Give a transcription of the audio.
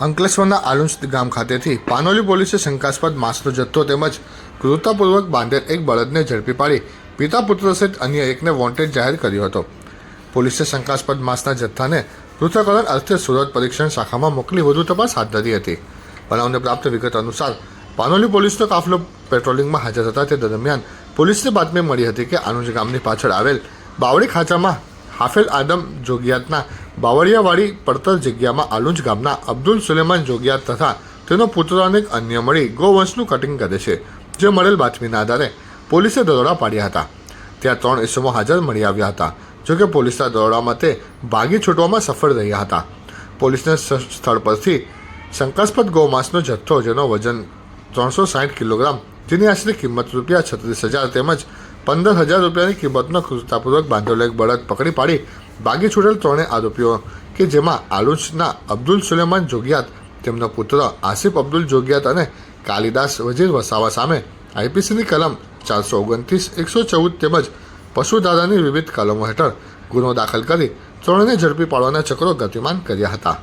અંકલેશ્વરના આલુંજ ગામ ખાતેથી પાનોલી પોલીસે શંકાસ્પદ માંસનો જથ્થો તેમજ ક્રૂરતાપૂર્વક બાંધેલ એક બળદને ઝડપી પાડી પિતા પુત્ર સહિત અન્ય એકને વોન્ટેડ જાહેર કર્યો હતો. પોલીસે શંકાસ્પદ માંસના જથ્થાને પૃથ્થકરણ અર્થે સુરત પરીક્ષણ શાખામાં મોકલી વધુ તપાસ હાથ ધરી હતી. બનાવને પ્રાપ્ત વિગત અનુસાર પાનોલી પોલીસનો કાફલો પેટ્રોલિંગમાં હાજર હતા. તે દરમિયાન પોલીસને બાતમી મળી હતી કે આનુજ ગામની પાછળ આવેલ બાવળી ખાંચામાં હાફેલ આદમ જોગિયાતના બાવળિયાવાડી પડતર જગ્યામાં આલુંજ ગામના અબ્દુલ સુલેમાન જોગિયા તથા તેનો પુત્ર અને અન્ય મળી ગૌવંશનું કટિંગ કરે છે, જે મળેલ બાતમીના આધારે પોલીસે દરોડા પાડ્યા હતા. ત્યાં ત્રણ ઇસમો હાજર મળી આવ્યા હતા જોકે પોલીસના દરોડામાં તે ભાગી છૂટવામાં સફળ રહ્યા હતા. પોલીસને સ્થળ પરથી શંકાસ્પદ ગૌમાંસનો જથ્થો, જેનો વજન ત્રણસો સાઠ કિલોગ્રામ, જેની આશરે કિંમત રૂપિયા છત્રીસ હજાર તેમજ પંદર હજાર રૂપિયાની કિંમતનો ક્રૂરતાપૂર્વક બાંધેલો એક બળદ પકડી પાડી ભાગી છૂટેલ ત્રણેય આરોપીઓ કે જેમાં આલુચના અબ્દુલ સુલેમાન જોગિયાત, તેમનો પુત્ર આસિફ અબ્દુલ જોગિયાત અને કાલિદાસ વજીર વસાવા સામે આઈપીસીની કલમ ચારસો ઓગણત્રીસ, એકસો ચૌદ તેમજ પશુધારાની વિવિધ કલમો હેઠળ ગુનો દાખલ કરી ત્રણને ઝડપી પાડવાના ચક્રો ગતિમાન કર્યા હતા.